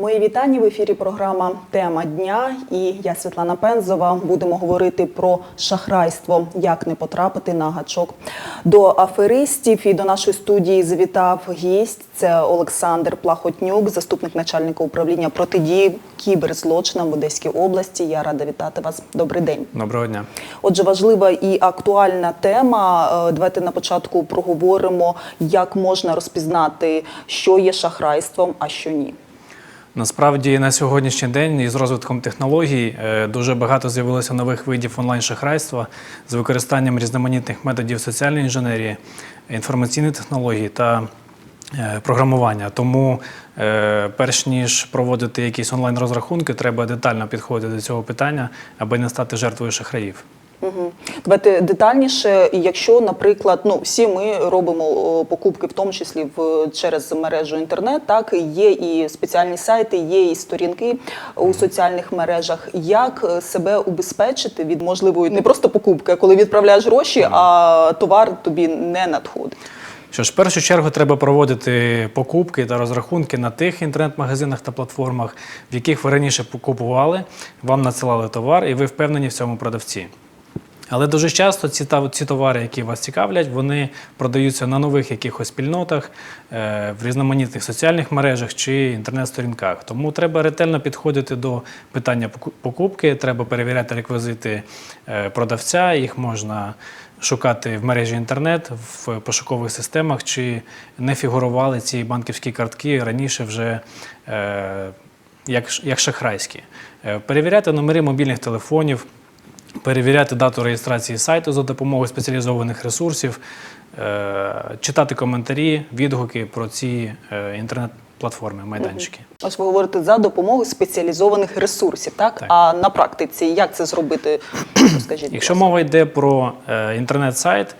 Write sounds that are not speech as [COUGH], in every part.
Мої вітання в ефірі. Програма Тема дня. І я Світлана Пензова. Будемо говорити про шахрайство, як не потрапити на гачок до аферистів. І до нашої студії завітав гість. Це Олександр Плахотнюк, заступник начальника управління протидії кіберзлочинам в Одеській області. Я рада вітати вас. Добрий день. Доброго дня. Отже, важлива і актуальна тема. Е, Давайте на початку проговоримо, як можна розпізнати, що є шахрайством, а що ні. Насправді на сьогоднішній день із розвитком технологій е, дуже багато з'явилося нових видів онлайн-шахрайства з використанням різноманітних методів соціальної інженерії, інформаційних технологій та е, програмування. Тому, е, перш ніж проводити якісь онлайн-розрахунки, треба детально підходити до цього питання, аби не стати жертвою шахраїв. Угу. Давайте детальніше. Якщо, наприклад, ну всі ми робимо покупки, в тому числі в через мережу інтернет, так є і спеціальні сайти, є і сторінки у соціальних мережах. Як е, себе убезпечити від можливої не просто покупки, а коли відправляєш гроші, а товар тобі не надходить? Що ж, в першу чергу треба проводити покупки та розрахунки на тих інтернет-магазинах та платформах, в яких ви раніше купували, вам надсилали товар, і ви впевнені в цьому продавці. Але дуже часто ці, та- ці товари, які вас цікавлять, вони продаються на нових якихось спільнотах, е, в різноманітних соціальних мережах чи інтернет-сторінках. Тому треба ретельно підходити до питання поку- покупки, треба перевіряти реквізити е, продавця, їх можна шукати в мережі інтернет, в пошукових системах, чи не фігурували ці банківські картки раніше вже. е, Як, як шахрайські. Е, Перевіряти номери мобільних телефонів, перевіряти дату реєстрації сайту за допомогою спеціалізованих ресурсів, е, читати коментарі, відгуки про ці е, інтернет-платформи, майданчики. Ось ви говорите за допомогою спеціалізованих ресурсів, так? Так. А на практиці як це зробити? [CLEARS THROAT] Скажіть, Якщо мова йде про е, інтернет-сайт,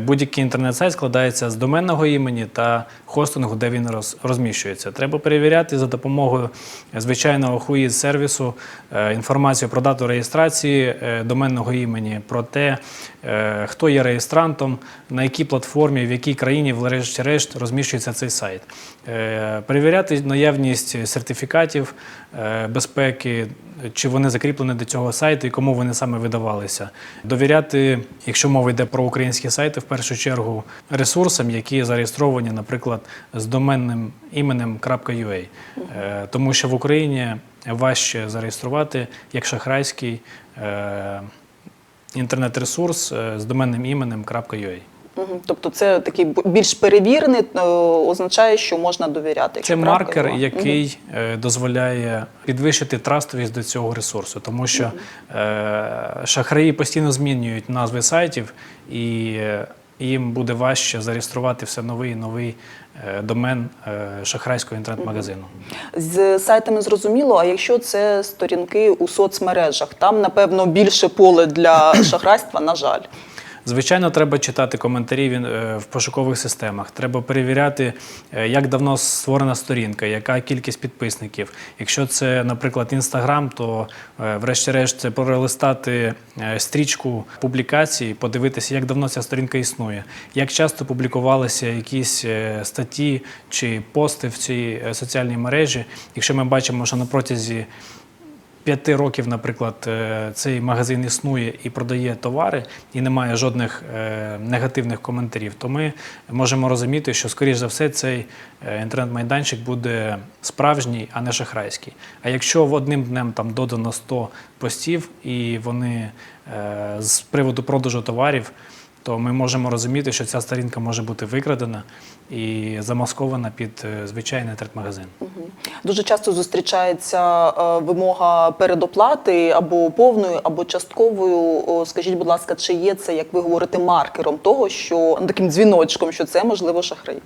будь-який інтернет-сайт складається з доменного імені та хостингу, де він розміщується. Треба перевіряти за допомогою звичайного хуїз сервісу е, інформацію про дату реєстрації е, доменного імені, про те, е, хто є реєстрантом, на якій платформі, в якій країні, врешті-решт, розміщується цей сайт. Е, Перевіряти наявність сертифікатів е, безпеки, чи вони закріплені до цього сайту і кому вони саме видавалися. Довіряти, якщо мова йде про українські сайти, в першу чергу ресурсам, які зареєстровані, наприклад, з доменним іменем .ua. Е, Тому що в Україні важче зареєструвати як шахрайський е, інтернет-ресурс е, з доменним іменем .ua. Тобто це такий більш перевірений, е, означає, що можна довіряти. Це маркер, то- який е, дозволяє підвищити трастовість до цього ресурсу, тому що е, шахраї постійно змінюють назви сайтів, і їм буде важче зареєструвати все новий і новий домен шахрайського інтернет-магазину. З сайтами зрозуміло, а якщо це сторінки у соцмережах, там, напевно, більше поле для [COUGHS] шахрайства, на жаль. Звичайно, треба читати коментарі е, в пошукових системах. Треба перевіряти, е, як давно створена сторінка, яка кількість підписників. Якщо це, наприклад, Інстаграм, то е, врешті-решт це пролистати стрічку публікацій, подивитися, як давно ця сторінка існує, як часто публікувалися якісь статті чи пости в цій соціальній мережі. Якщо ми бачимо, що на протязі п'яти років, наприклад, е, цей магазин існує і продає товари, і немає жодних е, негативних коментарів, то ми можемо розуміти, що, скоріш за все, цей е, інтернет-майданчик буде справжній, а не шахрайський. А якщо в одним днем там додано 100 постів і вони з приводу продажу товарів, то ми можемо розуміти, що ця сторінка може бути викрадена і замаскована під е, звичайний інтернет-магазин. Дуже часто зустрічається е, вимога передоплати або повною, або частковою. Скажіть, будь ласка, чи є це, як ви говорите, маркером того, що ну, таким дзвіночком, що це можливо шахрай?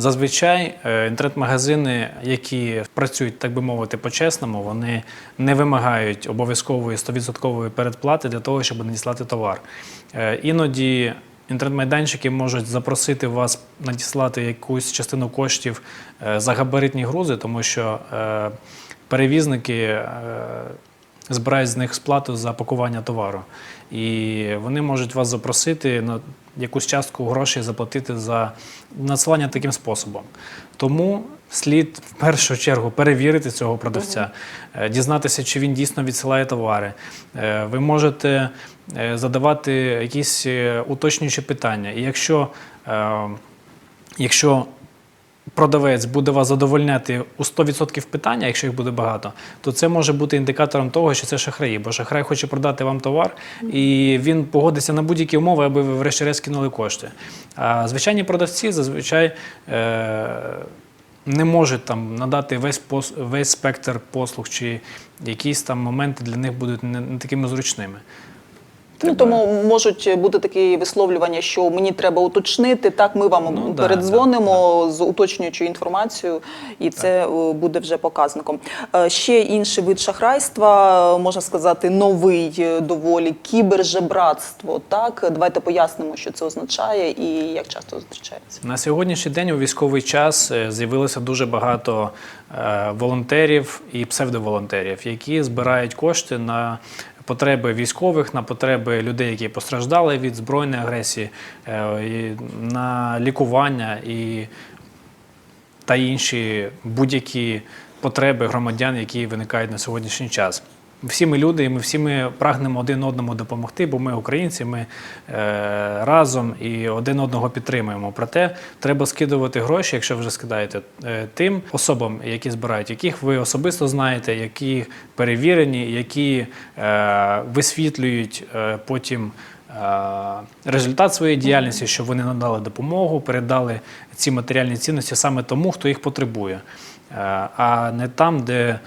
Зазвичай е, інтернет-магазини, які працюють, так би мовити, по-чесному, вони не вимагають обов'язкової 100% передплати для того, щоб надіслати товар. Е, Іноді інтернет-майданчики можуть запросити вас надіслати якусь частину коштів е, за габаритні грузи, тому що перевізники збирають з них сплату за пакування товару. І вони можуть вас запросити на якусь частку грошей заплатити за надсилання таким способом. Тому слід в першу чергу перевірити цього продавця, е, дізнатися, чи він дійсно відсилає товари. Е, Ви можете е, задавати якісь уточнюючі питання. І якщо, якщо продавець буде вас задовольняти у 100% питання, якщо їх буде багато, то це може бути індикатором того, що це шахраї. Бо шахрай хоче продати вам товар, і він погодиться на будь-які умови, аби ви врешті-решт кинули кошти. А звичайні продавці зазвичай. Е- не можуть там надати весь пос, весь спектр послуг, чи якісь там моменти для них будуть не, не такими зручними. Ну, тому можуть бути такі висловлювання, що мені треба уточнити. Так, ми вам Ну, да, передзвонимо з уточнюючою інформацією, і це е, буде вже показником. Е, Ще інший вид шахрайства, можна сказати, новий е, доволі кібержебратство. Так, давайте пояснимо, що це означає і як часто зустрічається. На сьогоднішній день у військовий час з'явилося дуже багато волонтерів і псевдоволонтерів, які збирають кошти на потреби військових, на потреби людей, які постраждали від збройної агресії, е, на лікування і та інші будь-які потреби громадян, які виникають на сьогоднішній час. Всі ми люди, і ми всі ми прагнемо один одному допомогти, бо ми українці, ми е, разом і один одного підтримуємо. Проте треба скидувати гроші, якщо вже скидаєте, е, тим особам, які збирають, яких ви особисто знаєте, які перевірені, які е, висвітлюють е, потім. е, Результат своєї діяльності, що вони надали допомогу, передали ці матеріальні цінності саме тому, хто їх потребує, Е, а не там, де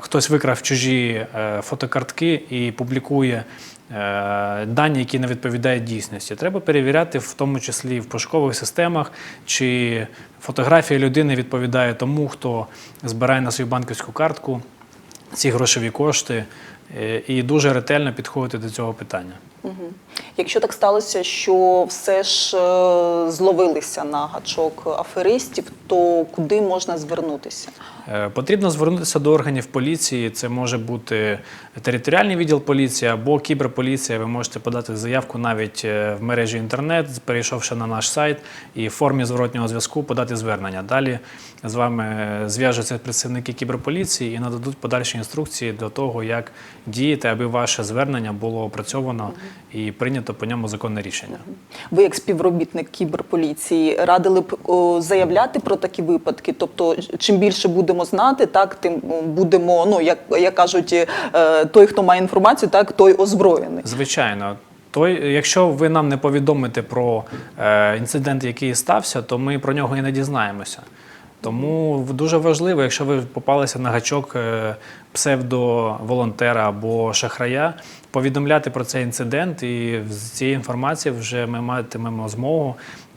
хтось викрав чужі е, фотокартки і публікує е, дані, які не відповідають дійсності. Треба перевіряти, в тому числі в пошукових системах, чи фотографія людини відповідає тому, хто збирає на свою банківську картку ці грошові кошти, е, і дуже ретельно підходити до цього питання. Якщо так сталося, що все ж е, зловилися на гачок аферистів, то куди можна звернутися? Е, Потрібно звернутися до органів поліції. Це може бути територіальний відділ поліції або кіберполіція. Ви можете подати заявку навіть е, в мережі інтернет, перейшовши на наш сайт, і в формі зворотнього зв'язку подати звернення. Далі з вами е, зв'яжуться представники кіберполіції і нададуть подальші інструкції до того, як діяти, аби ваше звернення було опрацьовано і прийнято по ньому законне рішення. Ви, як співробітник кіберполіції, радили б о, заявляти про такі випадки? Тобто, чим більше будемо знати, так тим будемо, ну як, як кажуть, е, той, хто має інформацію, так той озброєний. Звичайно. Той, якщо ви нам не повідомите про е, інцидент, який стався, то ми про нього і не дізнаємося. Тому дуже важливо, якщо ви попалися на гачок е, псевдоволонтера або шахрая, повідомляти про цей інцидент, і з цієї інформації вже ми матимемо змогу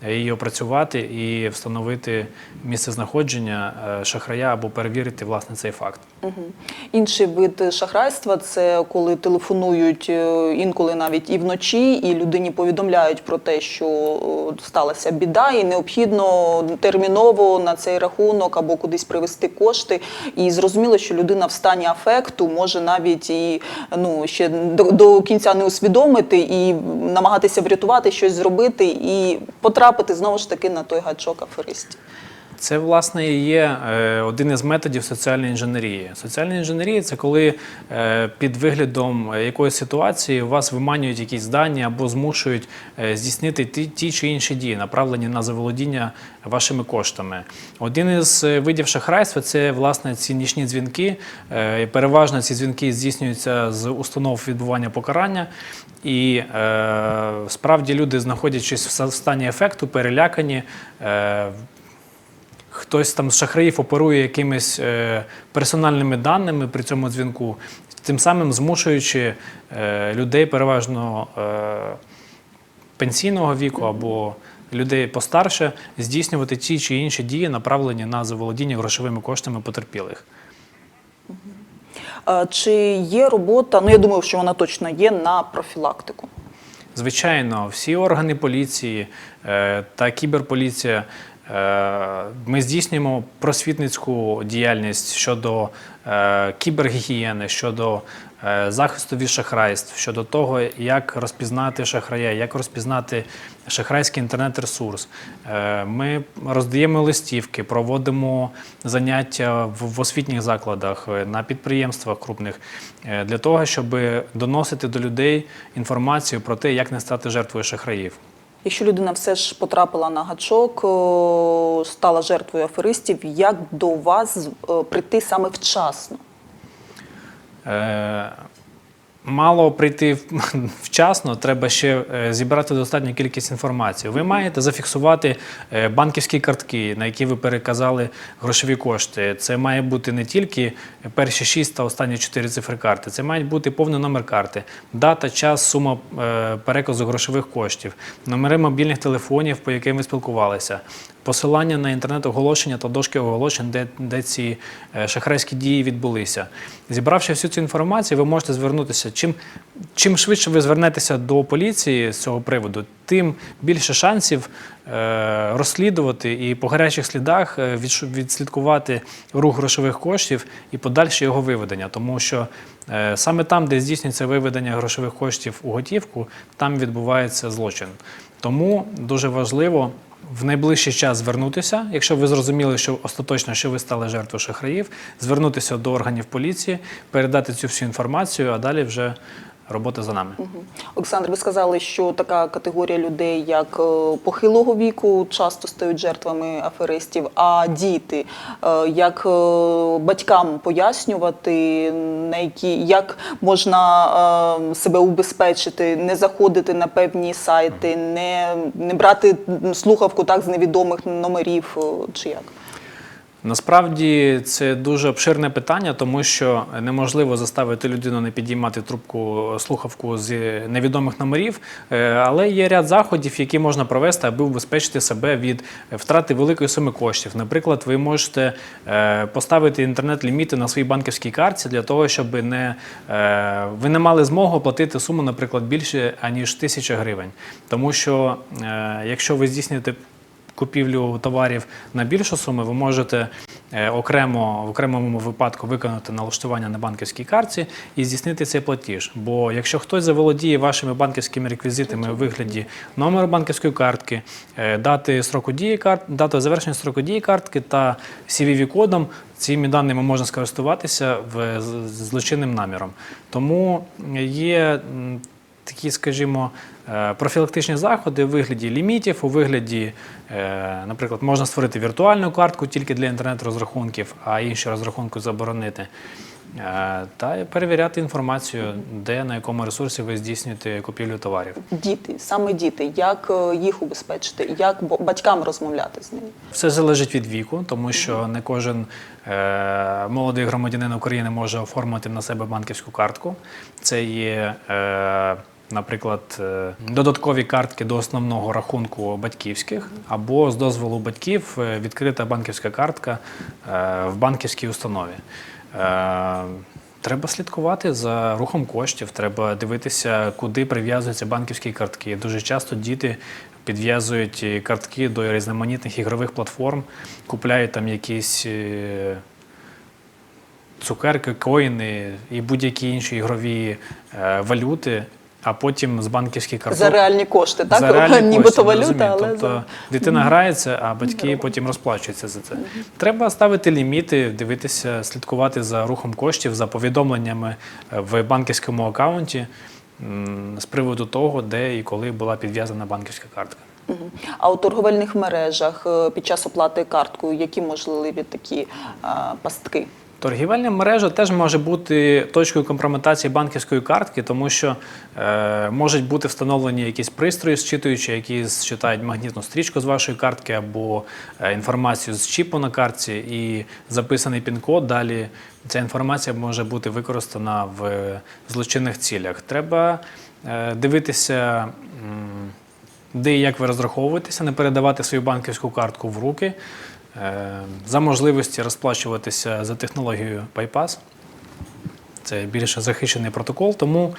її опрацювати і встановити місце знаходження е, шахрая або перевірити власне цей факт. Мгм. Інший вид шахрайства це коли телефонують е, інколи навіть і вночі, і людині повідомляють про те, що е, сталася біда, і необхідно терміново на цей рахунок або кудись привести кошти. І зрозуміло, що людина в стані афекту може навіть і ну ще до, до кінця не усвідомити і намагатися врятувати щось зробити і потрапити знову ж таки на той гачок аферистів. Це, власне, і є е, один із методів соціальної інженерії. Соціальна інженерія це коли е, під виглядом якоїсь ситуації вас виманюють якісь дані або змушують е, здійснити ті, ті чи інші дії, направлені на заволодіння вашими коштами. Один із е, видів шахрайства це власне ці нічні дзвінки. Е, Переважно ці дзвінки здійснюються з установ відбування покарання. І е, справді люди, знаходячись в стані ефекту, перелякані. Хтось там з шахраїв оперує якимись е, персональними даними при цьому дзвінку, тим самим змушуючи е, людей переважно е, пенсійного віку або людей постарше здійснювати ті чи інші дії, направлені на заволодіння грошовими коштами потерпілих. Чи є робота? Ну я думаю, що вона точно є на профілактику. Звичайно, всі органи поліції та кіберполіція Ми здійснюємо просвітницьку діяльність щодо е, кібергігієни, щодо е, захисту від шахрайств, щодо того, як розпізнати шахрая, як розпізнати шахрайський інтернет-ресурс. Е, Ми роздаємо листівки, проводимо заняття в, освітніх закладах, е, на підприємствах крупних е, для того, щоб доносити до людей інформацію про те, як не стати жертвою шахраїв. Якщо людина все ж потрапила на гачок, стала жертвою аферистів, як до вас е, прийти саме вчасно? Е, Мало прийти [LAUGHS] вчасно, треба ще е, зібрати достатню кількість інформації. Ви маєте зафіксувати е, банківські картки, на які ви переказали грошові кошти. Це має бути не тільки перші шість та останні чотири цифри карти. Це має бути повний номер карти, дата, час, сума е, переказу грошових коштів, номери мобільних телефонів, по яким ви спілкувалися, посилання на інтернет-оголошення та дошки оголошень, де, де ці е, шахрайські дії відбулися. Зібравши всю цю інформацію, ви можете звернутися. Чим, чим швидше ви звернетеся до поліції з цього приводу, тим більше шансів е, розслідувати і по гарячих слідах е, відслідкувати рух грошових коштів і подальше його виведення. Тому що е, саме там, де здійснюється виведення грошових коштів у готівку, там відбувається злочин. Тому дуже важливо в найближчий час звернутися, якщо ви зрозуміли, що остаточно, що ви стали жертвою шахраїв, звернутися до органів поліції, передати цю всю інформацію, а далі вже робота за нами. Олександр, ви сказали, що така категорія людей, як е, похилого віку, часто стають жертвами аферистів, а діти, е, як е, батькам пояснювати, на які як можна е, себе убезпечити, не заходити на певні сайти, не, не брати слухавку так з невідомих номерів, чи як? Насправді це дуже обширне питання, тому що неможливо заставити людину не підіймати трубку слухавку з невідомих номерів, Е, але є ряд заходів, які можна провести, аби убезпечити себе від втрати великої суми коштів. Наприклад, ви можете е, поставити інтернет-ліміти на своїй банківській картці для того, щоб не, е, ви не мали змогу оплатити суму, наприклад, більше аніж тисяча гривень. Тому що е, якщо ви здійснюєте купівлю товарів на більшу суму, ви можете е, окремо в окремому випадку виконати налаштування на банківській картці і здійснити цей платіж. Бо якщо хтось заволодіє вашими банківськими реквізитами у вигляді номеру банківської картки, е, дати строку дії карт, дату завершення строку дії картки та CVV-кодом, цими даними можна скористуватися в злочинним наміром. Тому є такі, скажімо, е, профілактичні заходи у вигляді лімітів, у вигляді, е, наприклад, можна створити віртуальну картку тільки для інтернет-розрахунків, а інші розрахунки заборонити. Е, Та перевіряти інформацію, де на якому ресурсі ви здійснюєте купівлю товарів. Діти, саме діти, як їх убезпечити, як батькам розмовляти з ними? Все залежить від віку, тому що не кожен е, молодий громадянин України може оформити на себе банківську картку. Це є, е, наприклад, е, додаткові картки до основного рахунку батьківських, або з дозволу батьків е, відкрита банківська картка е, в банківській установі. Треба слідкувати за рухом коштів, треба дивитися, куди прив'язуються банківські картки. Дуже часто діти підв'язують картки до різноманітних ігрових платформ, купляють там якісь цукерки, коїни і будь-які інші ігрові валюти, а потім з банківських карток. За реальні кошти, так? За реальні Нібито валюта, але тобто за... дитина грається, а батьки потім розплачуються за це. Треба ставити ліміти, дивитися, слідкувати за рухом коштів, за повідомленнями е, в банківському акаунті з приводу того, де і коли була підв'язана банківська картка. А у торговельних мережах е, під час оплати карткою які можливі такі пастки? Торгівельна мережа теж може бути точкою компрометації банківської картки, тому що е, можуть бути встановлені якісь пристрої, зчитуючі, які зчитають магнітну стрічку з вашої картки або е, інформацію з чіпу на картці і записаний пін-код. Далі ця інформація може бути використана в злочинних цілях. Треба е, дивитися. де і як ви розраховуєтеся, не передавати свою банківську картку в руки, е, за можливості розплачуватися за технологією PayPass. Це більше захищений протокол, тому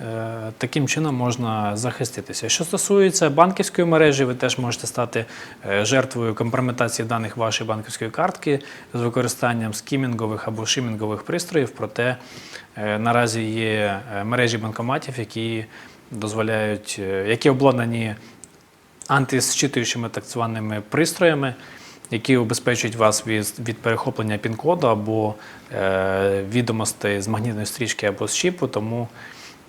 е, таким чином можна захиститися. Що стосується банківської мережі, ви теж можете стати е, жертвою компрометації даних вашої банківської картки з використанням скімінгових або шимінгових пристроїв. Проте е, наразі є мережі банкоматів, які дозволяють, які обладнані антисчитуючими так званими пристроями, які убезпечують вас від, від перехоплення пін-коду або е, відомостей з магнітної стрічки або з чіпу. Тому,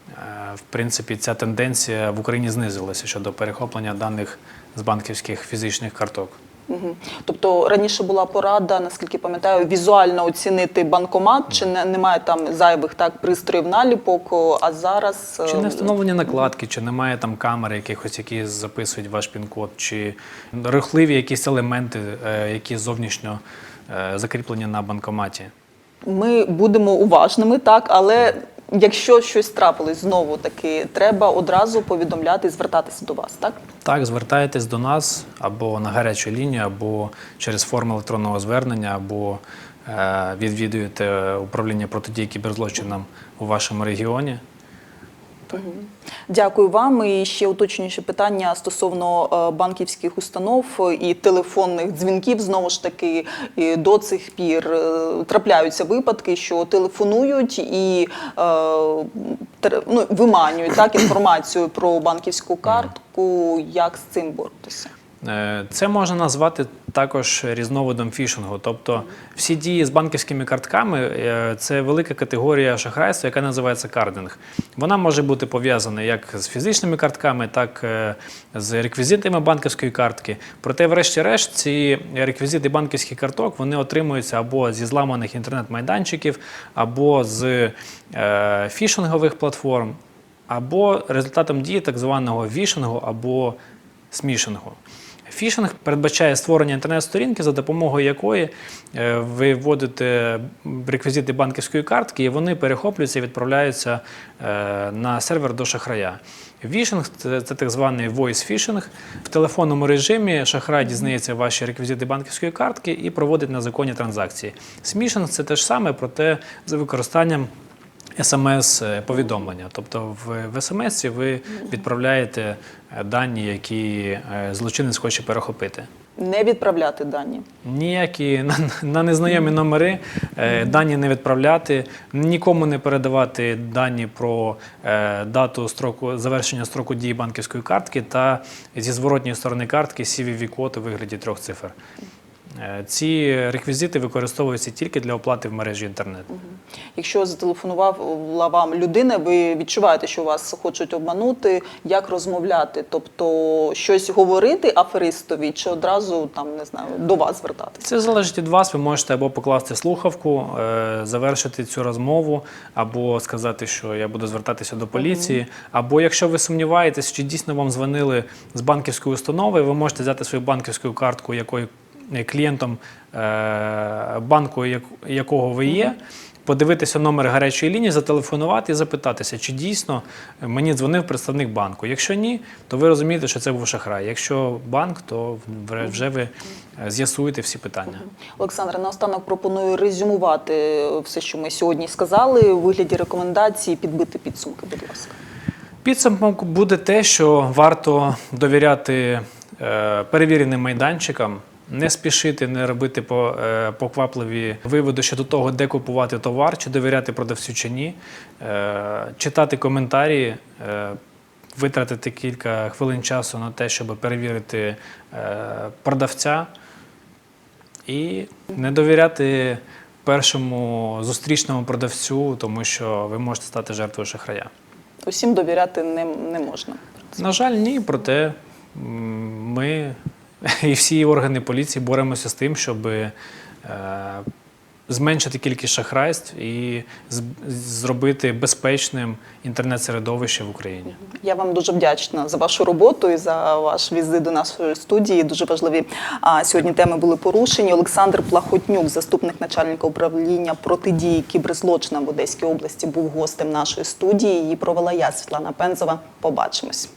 е, в принципі, ця тенденція в Україні знизилася щодо перехоплення даних з банківських фізичних карток. Мгм. Тобто раніше була порада, наскільки пам'ятаю, візуально оцінити банкомат, чи не, немає там зайвих так пристроїв наліпок, а зараз Чи не е, встановлені накладки, чи немає там камери якихось, які записують ваш пін-код, чи рухливі якісь елементи, е, які зовнішньо е, закріплені на банкоматі. ми будемо уважними, так, але якщо щось трапилось знову таки, треба одразу повідомляти звертатися до вас, так? Так, звертайтесь до нас або на гарячу лінію, або через форму електронного звернення, або е, відвідуєте управління протидії кіберзлочинам у вашому регіоні. Дякую вам. І ще уточнююче питання стосовно е, банківських установ і телефонних дзвінків. Знову ж таки, до цих пір е, трапляються випадки, що телефонують і е, ну, виманюють так інформацію про банківську картку. Як з цим боротися? Е, Це можна назвати також різновидом фішингу. Тобто всі дії з банківськими картками е, це велика категорія шахрайства, яка називається кардинг. Вона може бути пов'язана як з фізичними картками, так е, з реквізитами банківської картки. Проте, врешті-решт, ці реквізити банківських карток вони отримуються або зі зламаних інтернет-майданчиків, або з фішингових платформ, або результатом дії так званого вішингу або смішингу. Фішинг передбачає створення інтернет-сторінки, за допомогою якої е, ви вводите реквізити банківської картки, і вони перехоплюються і відправляються е, на сервер до шахрая. Вішинг це, так званий voice phishing. В телефонному режимі шахрай дізнається ваші реквізити банківської картки і проводить незаконні транзакції. Смішинг це те ж саме, проте з використанням смс-повідомлення. Тобто в, в смс ви відправляєте е, дані, які е, злочинець хоче перехопити. Не відправляти дані. Ніякі [LAUGHS] на, на незнайомі номери е, дані не відправляти, нікому не передавати дані про е, дату строку завершення строку дії банківської картки та зі зворотньої сторони картки CVV-код у вигляді трьох цифр. Е, Ці реквізити використовуються тільки для оплати в мережі інтернет. Якщо зателефонувала вам людина, ви відчуваєте, що вас хочуть обманути, як розмовляти? Тобто щось говорити аферистові, чи одразу там не знаю до вас звертатися? Це залежить від вас. Ви можете або покласти слухавку, е, завершити цю розмову, або сказати, що я буду звертатися до поліції. Або якщо ви сумніваєтесь, чи дійсно вам дзвонили з банківської установи, ви можете взяти свою банківську картку, якою е, клієнтом е, банку, як- якого ви є. Подивитися номер гарячої лінії, зателефонувати і запитатися, чи дійсно мені дзвонив представник банку. Якщо ні, то ви розумієте, що це був шахрай. Якщо банк, то вже ви е, з'ясуєте всі питання. Олександра, наостанок пропоную резюмувати все, що ми сьогодні сказали, у вигляді рекомендацій, підбити підсумки, будь ласка. Підсумком буде те, що варто довіряти е, перевіреним майданчикам, не спішити, не робити по, е, поквапливі виводи щодо того, де купувати товар, чи довіряти продавцю чи ні, е, читати коментарі. Е, Витратити кілька хвилин часу на те, щоб перевірити продавця, і не довіряти першому зустрічному продавцю, тому що ви можете стати жертвою шахрая. Усім довіряти не, не можна. На жаль, ні, проте ми [LAUGHS] і всі органи поліції боремося з тим, щоб е, зменшити кількість шахрайств і з- зробити безпечним інтернет-середовище в Україні. Я вам дуже вдячна за вашу роботу і за ваш візит до нашої студії. Дуже важливі а, сьогодні теми були порушені. Олександр Плахотнюк, заступник начальника управління протидії кіберзлочинам в Одеській області, був гостем нашої студії. Її провела я, Світлана Пензова. Побачимось.